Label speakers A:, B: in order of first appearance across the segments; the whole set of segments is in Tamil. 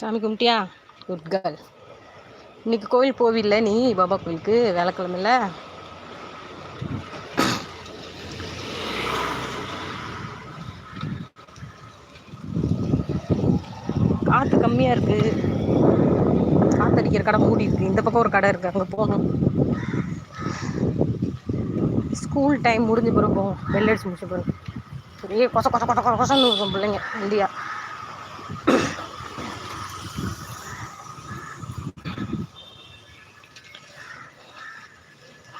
A: சாமி கும்பிட்டியா? குட் கேர்ள் இன்னைக்கு கோயில் போவில்ல நீ? பாபா கோயிலுக்கு வேலைக்கிழமையில காற்று கம்மியாக இருக்குது காற்றடிக்கிற கடை மூடி இருக்கு. இந்த பக்கம் ஒரு கடை இருக்குது அங்கே போகணும். ஸ்கூல் டைம் முடிஞ்ச பிறகு போகும் பெல் முடிச்ச பிறகு. ஒரே கொச கொச கொச கொச கொசன்னு இருக்கும் பிள்ளைங்க. இந்தியா.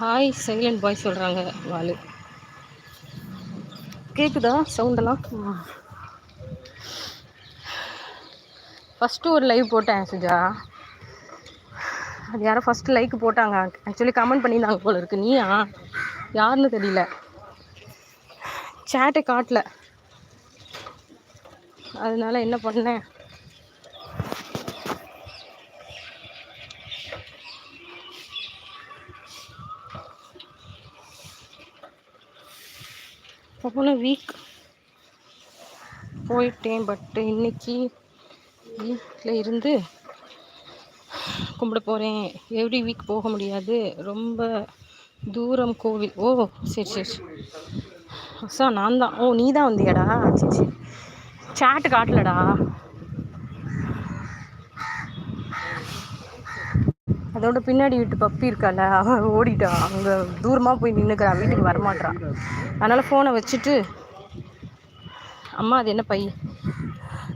A: ஹாய் சைலண்ட் பாய் சொல்கிறாங்க வாலு. கேட்குதா சவுண்டெல்லாம் ஃபஸ்ட்டு ஒரு லைவ் போட்டேன் சுஜா. அது யாரோ ஃபஸ்ட்டு லைக் போட்டாங்க. ஆக்சுவலி கமெண்ட் பண்ணியிருந்தாங்க போல இருக்கு. நீயா? யாருன்னு தெரியல. சேட்டை காட்டல. அதனால என்ன பண்ணேன்? போன வீக் போயிட்டேன் பட்டு இன்னைக்கு வீட்டில் இருந்து கும்பிட போகிறேன் எவ்ரி வீக் போக முடியாது? ரொம்ப தூரம் கோவில். ஓ சரி சரி சார். நான் தான். ஓ நீ தான் வந்தியாடா? சரி சரி. சாட்டு காட்டலடா. அதோட பின்னாடி வீட்டு பப்பி இருக்கால அவன் ஓடிட்டான் அங்கே தூரமாக போய் நின்றுக்கிறா வீட்டுக்கு வரமாட்டான் அதனால் ஃபோனை வச்சுட்டு அம்மா அது என்ன பை?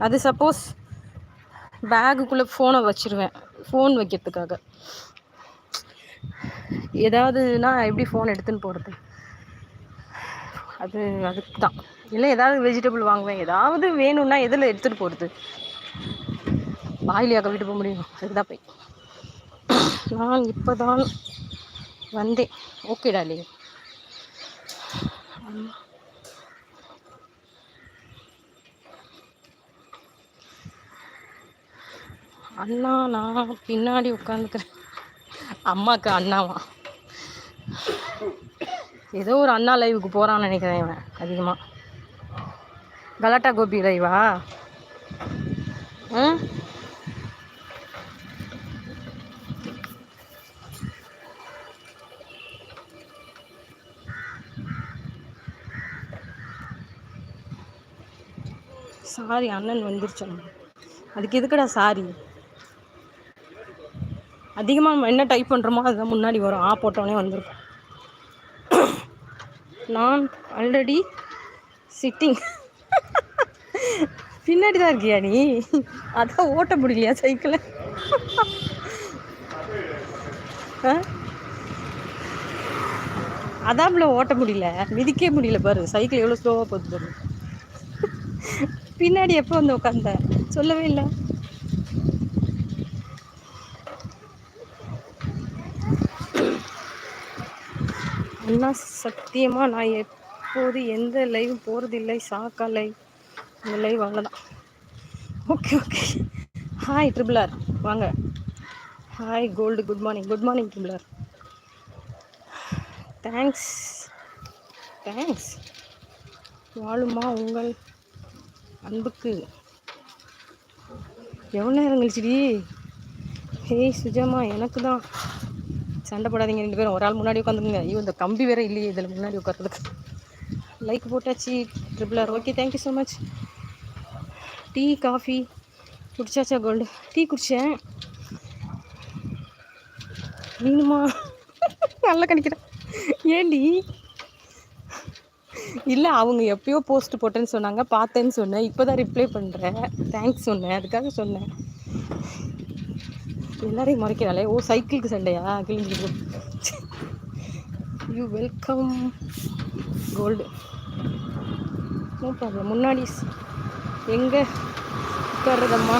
A: அது சப்போஸ் பேகுக்குள்ளே ஃபோனை வச்சுருவேன். ஃபோன் வைக்கிறதுக்காக. ஏதாவதுனா எப்படி ஃபோன் எடுத்துன்னு போகிறது அது அதுக்கு தான் இல்லை ஏதாவது வெஜிடபிள் வாங்குவேன். ஏதாவது வேணும்னா எதில் எடுத்துகிட்டு போகிறது வாயிலியாக்க வீட்டு போக முடியும். அதுக்கு தான் போய் நான் இப்போ தான் வந்தேன். ஓகே டாலி அண்ணா நான் பின்னாடி உட்காந்துக்கிறேன் அம்மாவுக்கு அண்ணாவா? ஏதோ ஒரு அண்ணா லைவுக்கு போகிறான்னு நினைக்கிறேன் இவன் அதிகமாக கலாட்டா கோபி லைவா ம்? சாரி அண்ணன் வந்துருச்சோம் அதுக்கு எதுக்குடா சாரி? அதிகமாக நம்ம என்ன டைப் பண்ணுறோமோ அதுதான் முன்னாடி வரும். ஆ போட்டோன்னே வந்துருக்கும். நான் ஆல்ரெடி சிட்டிங் பின்னாடி தான் இருக்கியா நீ? அதான் ஓட்ட முடியலையா சைக்கிளை அதான்ல ஓட்ட முடியல. மிதிக்கவே முடியல பாரு. சைக்கிள் எவ்வளோ ஸ்லோவாக போகுது பாரு. பின்னாடி எப்போ வந்து உட்காந்த சொல்லவே இல்லை. அண்ணா சத்தியமாக நான் எப்போது எந்த லைவ் போகிறதில்லை சாக்கா லைவ் இந்த லைவ் அவ்வளோதான் ஓகே ஓகே ஹாய் ட்ரிபிளார் வாங்க. Hi Gold good morning good morning triple R thanks thanks வாழுமா உங்கள் அன்புக்கு. எவ்வளோ நேரம் கழிச்சுடி? ஏய் சுஜாமா எனக்கு தான் சண்டை போடாதீங்க ரெண்டு பேரும். ஒரு ஆள் முன்னாடி உட்காந்துருங்க ஐயோ இந்த கம்பி வேற இல்லையே இதில் முன்னாடி உட்காரதுக்கு லைக் போட்டாச்சு triple R okay thank you so much tea coffee குடிச்சாச்சா Gold tea குடித்தேன் வேணுமா நல்லா கணிக்கிறேன். ஏண்டி? இல்லை அவங்க எப்பயோ போஸ்ட் போட்டேன்னு சொன்னாங்க பார்த்தேன்னு சொன்னேன். இப்போ தான் ரிப்ளை பண்ணுறேன் தேங்க்ஸ் சொன்னேன். அதுக்காக சொன்னேன். எல்லாரையும் மறைக்கிறாளே. ஓ சைக்கிளுக்கு சண்டையா? கிழிஞ்சிருக்கு. You welcome Gold no problem முன்னாடி எங்கே உட்கார்றதம்மா?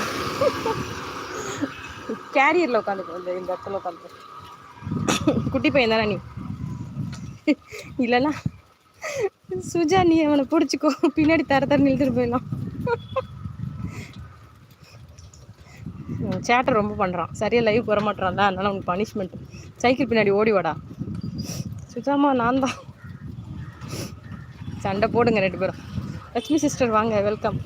A: கேரியரில் உட்காந்துக்கோ இந்த இந்த இடத்துல உட்காந்து குட்டி பையன் தானே நீ? இல்லைன்னா சுஜா நீ அவனை பிடிச்சிக்கோ. பின்னாடி தர தர நிறுத்துட்டு போயிடலாம். சேட்டர் ரொம்ப பண்ணுறான் சரியாக லைவ் வர மாட்டான்ல அதனால அவனுக்கு பனிஷ்மெண்ட் சைக்கிள் பின்னாடி ஓடி வாடா. சுஜாமா நான் தான். சண்டை போடுங்க ரெண்டு பேரும். லட்சுமி சிஸ்டர் வாங்க வெல்கம்